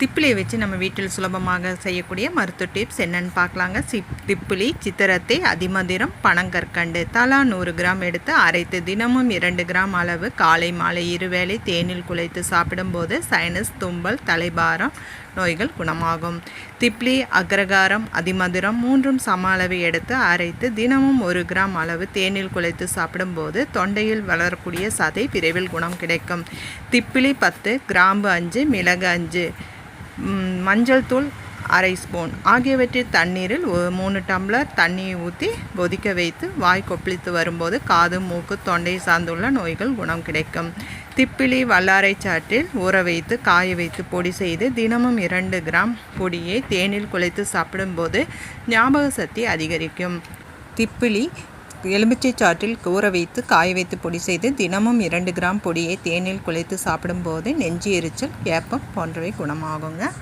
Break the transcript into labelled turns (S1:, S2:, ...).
S1: திப்பிலியை வச்சு நம்ம வீட்டில் சுலபமாக செய்யக்கூடிய மருத்துவ டிப்ஸ் என்னென்னு பார்க்கலாங்க. சிப் திப்பிலி சித்திரத்தை அதிமதிரம் பனங்கற்கண்டு. தலா நூறு கிராம் எடுத்து அரைத்து தினமும் இரண்டு கிராம் அளவு காலை மாலை இருவேளை தேனில் குலைத்து சாப்பிடும்போது சைனஸ் தும்பல் தலைபாரம் நோய்கள் குணமாகும். திப்ளி அக்ரகாரம் அதிமதுரம் மூன்றும் சம அளவு எடுத்து அரைத்து தினமும் ஒரு கிராம் அளவு தேனில் குலைத்து சாப்பிடும்போது தொண்டையில் வளரக்கூடிய சதை விரைவில் குணம் கிடைக்கும். திப்பிலி பத்து கிராம்பு அஞ்சு மிளகு அஞ்சு மஞ்சள் தூள் அரை ஸ்பூன். ஆகியவற்றை தண்ணீரில் மூணு டம்ளர் தண்ணியை ஊற்றி கொதிக்க வைத்து வாய் கொப்பளித்து வரும்போது காது மூக்கு தொண்டை சார்ந்துள்ள நோய்கள் குணம் கிடைக்கும். திப்பிலி வல்லாரை சாற்றில் ஊற வைத்து காய வைத்து பொடி செய்து தினமும் இரண்டு கிராம் பொடியை தேனில் குழைத்து சாப்பிடும்போது ஞாபக சக்தி அதிகரிக்கும். திப்பிலி எலுமிச்சை சாற்றில் ஊற வைத்து காய வைத்து பொடி செய்து தினமும் இரண்டு கிராம் பொடியை தேனில் குழைத்து சாப்பிடும்போது நெஞ்சு எரிச்சல் ஏப்பம் போன்றவை குணமாகுங்க.